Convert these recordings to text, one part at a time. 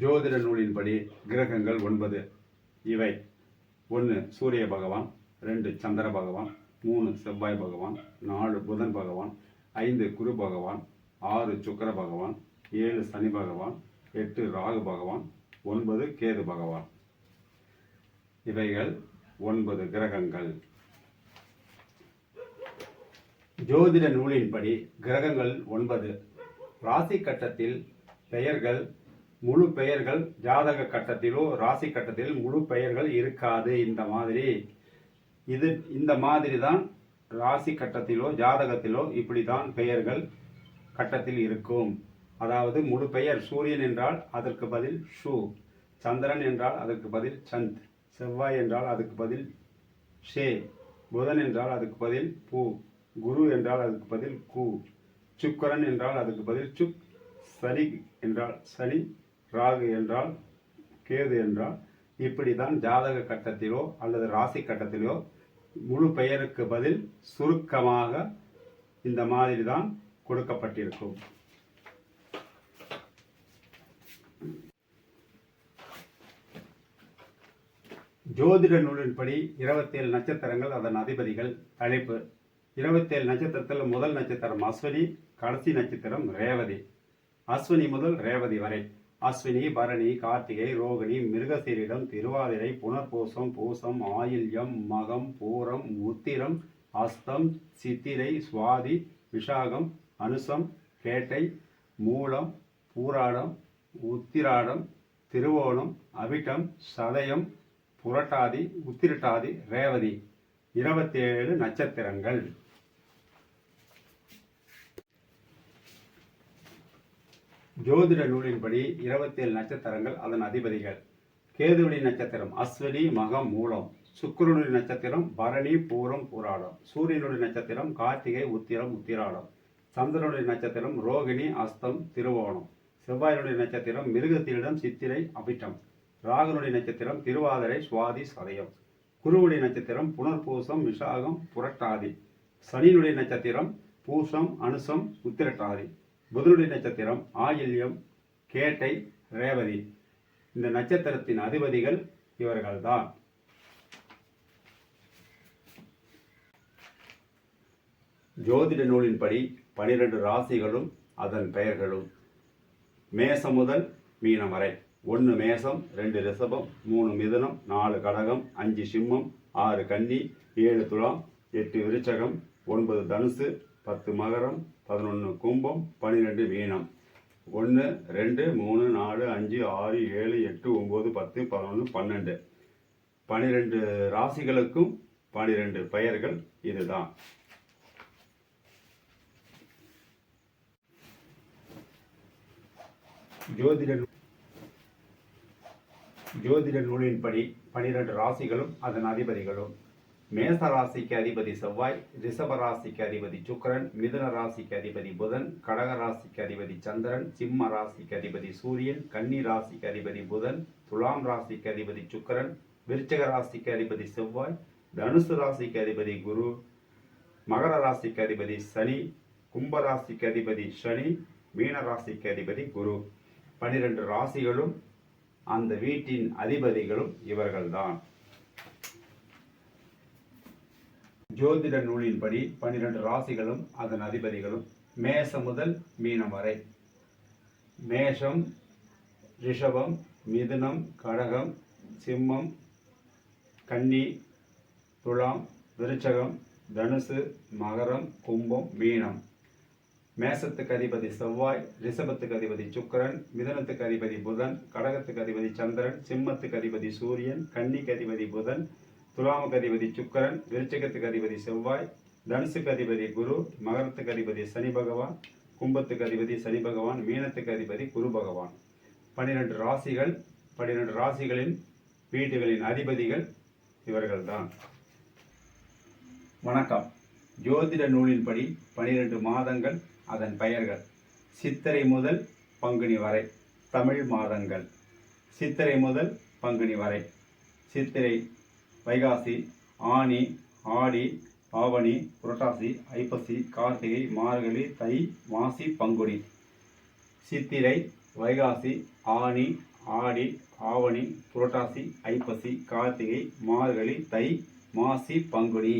ஜோதிட நூலின்படி கிரகங்கள் ஒன்பது. இவை ஒன்று சூரிய பகவான் ரெண்டு சந்திர பகவான் மூணு செவ்வாய் பகவான் நாலு புதன் பகவான் ஐந்து குரு பகவான் ஆறு சுக்கர பகவான் ஏழு சனி பகவான் எட்டு ராகு பகவான் ஒன்பது கேது பகவான். இவைகள் ஒன்பது கிரகங்கள். ஜோதிட நூலின்படி கிரகங்கள் ஒன்பது. ராசி கட்டத்தில் பெயர்கள் முழு பெயர்கள் ஜாதக கட்டத்திலோ ராசி கட்டத்தில் முழு பெயர்கள் இருக்காது. இந்த மாதிரி. இது இந்த மாதிரி தான் ராசி கட்டத்திலோ ஜாதகத்திலோ இப்படி தான் பெயர்கள் கட்டத்தில் இருக்கும். அதாவது முழு பெயர் சூரியன் என்றால் அதற்கு பதில் ஷூ சந்திரன் என்றால் அதற்கு பதில் சந்த் செவ்வாய் என்றால் அதுக்கு பதில் ஷே புதன் என்றால் அதுக்கு பதில் பூ குரு என்றால் அதுக்கு பதில் கு சுக்கரன் என்றால் அதுக்கு பதில் சுக் சனி என்றால் சனி ராகு என்றால் கேது என்றால் இப்படி தான் ஜாதக கட்டத்திலோ அல்லது ராசி கட்டத்திலோ முழு பெயருக்கு பதில் சுருக்கமாக இந்த மாதிரி தான் கொடுக்கப்பட்டிருக்கும். ஜோதிட நூலின்படி இருபத்தேழு நட்சத்திரங்கள் அதன் அதிபதிகள். தலைப்பு இருபத்தேழு நட்சத்திரத்தில் முதல் நட்சத்திரம் அஸ்வினி கடைசி நட்சத்திரம் ரேவதி. அஸ்வினி முதல் ரேவதி வரை. அஸ்வினி பரணி கார்த்திகை ரோகிணி மிருகசீரிடம் திருவாதிரை புனர்பூசம் பூசம் ஆயில்யம் மகம் பூரம் உத்திரம் அஸ்தம் சித்திரை சுவாதி விஷாகம் அனுசம் கேட்டை மூலம் பூராடம் உத்திராடம் திருவோணம் அவிட்டம் சதயம் புரட்டாதி உத்திரட்டாதி ரேவதி. இருபத்தேழு நட்சத்திரங்கள். ஜோதிட நூலின்படி இருபத்தேழு நட்சத்திரங்கள் அதன் அதிபதிகள். கேதுவடி நட்சத்திரம் அஸ்வினி மகம் மூலம். சுக்கரனுடைய நட்சத்திரம் பரணி பூரம் பூராடம். சூரியனுடைய நட்சத்திரம் கார்த்திகை உத்திரம் உத்திராடம். சந்திரனுடைய நட்சத்திரம் ரோகிணி அஸ்தம் திருவோணம். செவ்வாயினுடைய நட்சத்திரம் மிருகத்திரிடம் சித்திரை அபிட்டம் ராகனுடைய நட்சத்திரம் திருவாதிரை சுவாதி சதயம். குருவுடைய நட்சத்திரம் புனர்பூசம் விஷாகம் புரட்டாதி. சனியினுடைய நட்சத்திரம் பூசம் அனுசம் உத்திரட்டாதி. புதனுடைய நட்சத்திரம் ஆயில்யம் கேட்டை ரேவதி. இந்த நட்சத்திரத்தின் அதிபதிகள் இவர்கள்தான். ஜோதிட நூலின்படி பனிரெண்டு ராசிகளும் அதன் பெயர்களும். மேசம் முதல் மீனம் வரை. ஒன்று மேசம் ரெண்டு ரிஷபம் மூணு மிதுனம் நாலு கடகம் அஞ்சு சிம்மம் ஆறு கன்னி ஏழு துலாம் எட்டு விருச்சகம் ஒன்பது தனுசு பத்து மகரம் பதினொன்று கும்பம் பன்னிரெண்டு மீனம். ஒன்று ரெண்டு மூணு நாலு அஞ்சு ஆறு ஏழு எட்டு ஒம்பது பத்து பதினொன்று பன்னெண்டு. பன்னிரெண்டு ராசிகளுக்கும் பன்னிரெண்டு பெயர்கள் இதுதான். ஜோதிட ஜோதிட நூலின்படி பனிரெண்டு ராசிகளும் அதன் அதிபதிகளும். மேச ராசிக்கு அதிபதி செவ்வாய் ரிஷப ராசிக்கு அதிபதி சுக்கிரன் மிதுன ராசிக்கு அதிபதி புதன் கடக ராசிக்கு அதிபதி சந்திரன் சிம்ம ராசிக்கு அதிபதி சூரியன் கன்னி ராசிக்கு அதிபதி புதன் துலாம் ராசிக்கு அதிபதி சுக்கரன் விருச்சக ராசிக்கு அதிபதி செவ்வாய் தனுசு ராசிக்கு அதிபதி குரு மகர ராசிக்கு அதிபதி சனி கும்ப ராசிக்கு அதிபதி சனி மீன ராசிக்கு அதிபதி குரு பனிரெண்டு ராசிகளும் அந்த வீட்டின் அதிபதிகளும் இவர்கள்தான் ஜோதிட நூலின்படி பன்னிரண்டு ராசிகளும் அதன் அதிபதிகளும் மேசம் முதல் மீனம் வரை. மேஷம் ரிஷபம் மிதுனம் கடகம் சிம்மம் கன்னி துலாம் விருச்சகம் தனுசு மகரம் கும்பம் மீனம். மேசத்துக்கு அதிபதி செவ்வாய் ரிஷபத்துக்கு அதிபதி சுக்கரன் மிதனத்துக்கு அதிபதி புதன் கடகத்துக்கு அதிபதி சந்திரன் சிம்மத்துக்கு அதிபதி சூரியன் கன்னிக்கு அதிபதி புதன் துலாமுக்கு அதிபதி சுக்கரன் விருச்சகத்துக்கு அதிபதி செவ்வாய் தனுசுக்கு அதிபதி குரு மகரத்துக்கு அதிபதி சனி பகவான் கும்பத்துக்கு அதிபதி சனி பகவான் மீனத்துக்கு அதிபதி குரு பகவான். பன்னிரெண்டு ராசிகள் பன்னிரெண்டு ராசிகளின் வீடுகளின் அதிபதிகள் இவர்கள்தான். வணக்கம். ஜோதிட நூலின்படி பனிரெண்டு மாதங்கள் அதன் பெயர்கள். சித்திரை முதல் பங்குனி வரை தமிழ் மாதங்கள். சித்திரை முதல் பங்குனி வரை. சித்திரை வைகாசி ஆனி ஆடி ஆவணி புரட்டாசி ஐப்பசி கார்த்திகை மார்கழி தை மாசி பங்குனி. சித்திரை வைகாசி ஆனி ஆடி ஆவணி புரட்டாசி ஐப்பசி கார்த்திகை மார்கழி தை மாசி பங்குனி.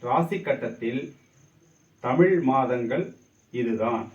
ராசி கட்டத்தில் தமிழ் மாதங்கள் இதுதான்.